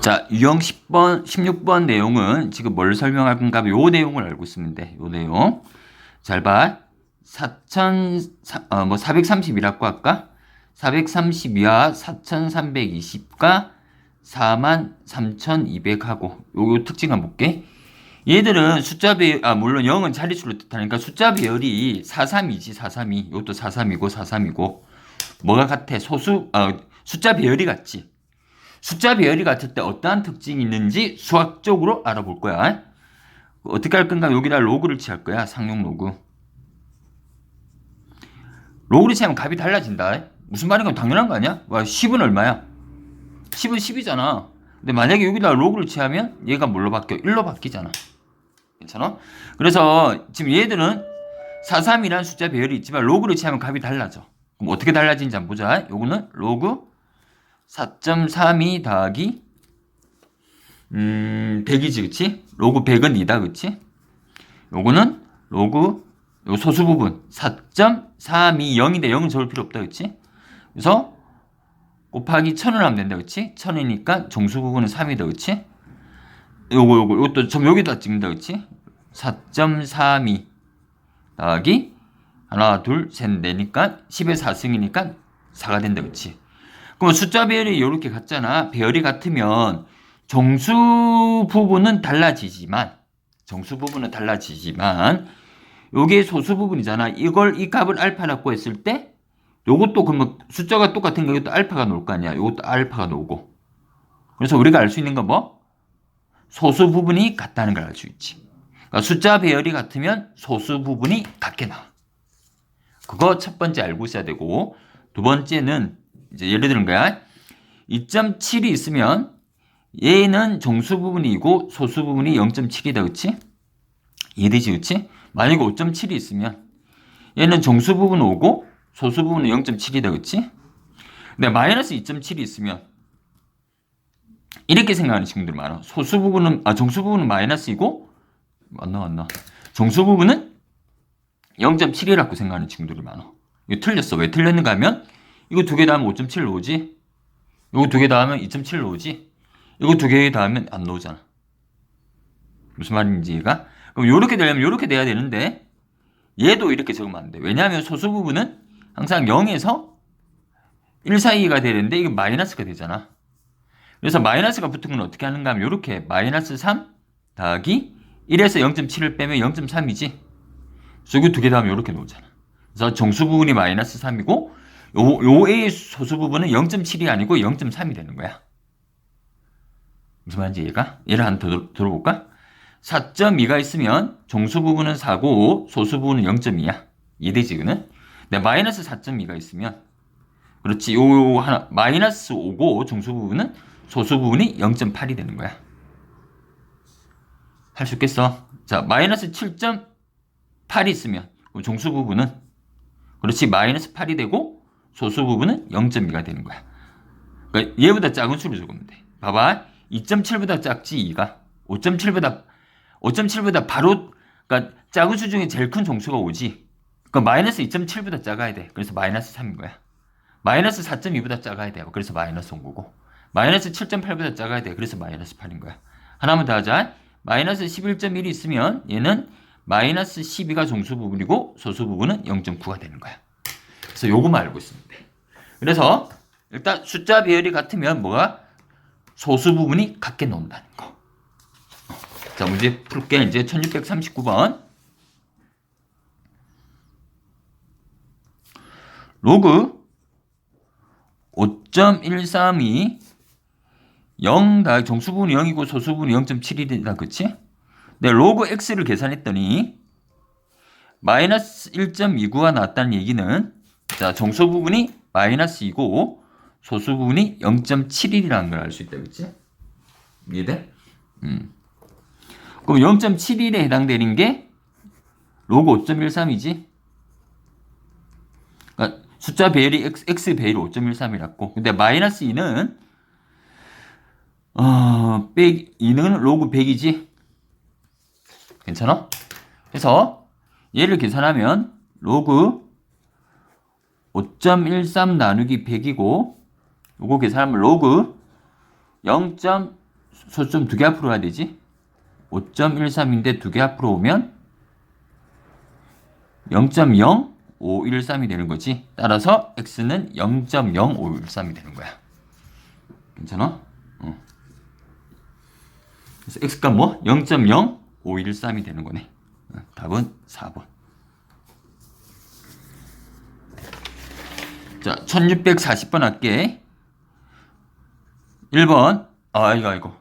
자, 유형 10번, 16번 내용은 지금 뭘 설명할 건가? 요 내용을 알고 있으면 돼. 요 내용. 잘 봐. 4,000, 어, 뭐 430이라고 할까? 432와 4,320과 43,200하고 요, 요 특징 한번 볼게. 얘들은 숫자 배열, 아, 물론 0은 자릿수로 뜻하니까 숫자 배열이 432지, 432. 이것도 432고, 432고. 뭐가 같아? 소수, 아, 숫자 배열이 같지. 숫자 배열이 같을 때 어떠한 특징이 있는지 수학적으로 알아볼 거야. 어떻게 할 건가? 여기다 로그를 취할 거야. 상용 로그. 로그를 취하면 값이 달라진다. 무슨 말인가 당연한 거 아니야? 와, 10은 얼마야? 10은 10이잖아. 근데 만약에 여기다 로그를 취하면 얘가 뭘로 바뀌어? 1로 바뀌잖아. 괜찮아? 그래서 지금 얘들은 43이라는 숫자 배열이 있지만 로그를 취하면 값이 달라져. 그럼 어떻게 달라지는지 한번 보자. 요거는 로그 4.32 더하기 음 100이지 그치? 로그 100은 2다 그치? 요거는 로그 요 소수 부분 4.32 0인데 0은 적을 필요 없다 그치? 그래서 곱하기 1000을 하면 된다 그치? 1000이니까 정수 부분은 3이다 그치? 요거 요거 요것도 점 여기다 찍는다 그치? 4.32 더하기 하나 둘 셋 넷니까 10의 4승이니까 4가 된다 그치? 그럼 숫자 배열이 이렇게 같잖아. 배열이 같으면 정수 부분은 달라지지만 정수 부분은 달라지지만 요게 소수 부분이잖아. 이걸 이 값을 알파라고 했을 때 요것도 그러면 숫자가 똑같은 거 이것도 알파가 나올 거 아니야. 요것도 알파가 나오고. 그래서 우리가 알 수 있는 건 뭐? 소수 부분이 같다는 걸 알 수 있지. 그러니까 숫자 배열이 같으면 소수 부분이 같게 나와. 그거 첫 번째 알고 있어야 되고 두 번째는 이제 예를 드는 거야. 2.7이 있으면 얘는 정수 부분이고 소수 부분이 0.7이다. 그치? 이해되지? 그치? 만약에 5.7이 있으면 얘는 정수 부분 5고 소수 부분은 0.7이다. 그치? 근데 마이너스 2.7이 있으면 이렇게 생각하는 친구들 많아. 소수 부분은 아 정수 부분은 마이너스이고 맞나 맞나. 정수 부분은 0.7이라고 생각하는 친구들이 많아. 이거 틀렸어. 왜 틀렸는가 하면 이거 두개 더하면 5.7 나오지? 이거 두개 더하면 2.7 나오지? 이거 두개 더하면 안 나오잖아. 무슨 말인지 얘가? 그럼 이렇게 되려면 이렇게 돼야 되는데 얘도 이렇게 적으면 안 돼. 왜냐하면 소수 부분은 항상 0에서 1 사이가 되는데 이게 마이너스가 되잖아. 그래서 마이너스가 붙은 건 어떻게 하는가 하면 이렇게 마이너스 3 더하기 1에서 0.7을 빼면 0.3이지. 그래서 이거 두개 더하면 이렇게 나오잖아. 그래서 정수 부분이 마이너스 3이고 요, 요 A의 소수 부분은 0.7이 아니고 0.3이 되는 거야. 무슨 말인지 얘가? 얘를 한 번 더 들어볼까? 4.2가 있으면 정수 부분은 4고 소수 부분은 0.2야. 이해되지, 이거는? 네, 마이너스 4.2가 있으면 그렇지, 요, 요 하나, 마이너스 5고 정수 부분은 소수 부분이 0.8이 되는 거야. 할 수 있겠어? 자, 마이너스 7.8이 있으면 정수 부분은 그렇지, 마이너스 8이 되고 소수 부분은 0.2가 되는 거야. 그러니까 얘보다 작은 수를 적으면 돼. 봐봐. 2.7보다 작지 2가. 5.7보다 5.7보다 바로 그러니까 작은 수 중에 제일 큰 정수가 오지. 그러니까 마이너스 2.7보다 작아야 돼. 그래서 마이너스 3인 거야. 마이너스 4.2보다 작아야 돼. 그래서 마이너스 온 거고. 마이너스 7.8보다 작아야 돼. 그래서 마이너스 8인 거야. 하나만 더 하자. 마이너스 11.1이 있으면 얘는 마이너스 12가 정수 부분이고 소수 부분은 0.9가 되는 거야. 그래서 요거만 알고 돼. 그래서 일단 숫자 배열이 같으면 뭐가 소수 부분이 같게 나온다는 거. 자, 문제 풀게 이제 1639번. 로그 5.132 0다 정수 부분이 0이고 소수 부분이 0.7이다. 그치? 네, 로그 x를 계산했더니 마이너스 1.29가 나왔다는 얘기는 자, 정수 부분이 마이너스 2고 소수 부분이 0.71이라는 걸 알 수 있다. 그치? 이해돼? 음. 그럼 0.71에 해당되는 게 로그 5.13이지? 그러니까 숫자 배열이 x, x 배열이 5.13이랐고 근데 마이너스 2는 어, 100, 2는 로그 100이지? 괜찮아? 그래서 얘를 계산하면 로그 5.13 나누기 100이고 요거 계산하면 로그 소점 두 개 앞으로 가야 되지? 5.13인데 두 개 앞으로 오면 0.0513이 되는 거지. 따라서 x는 0.0513이 되는 거야. 괜찮아? 어. 그래서 x가 뭐? 0.0513이 되는 거네. 어, 답은 4번. 자, 1640번 할게. 1번. 아, 이거, 이거.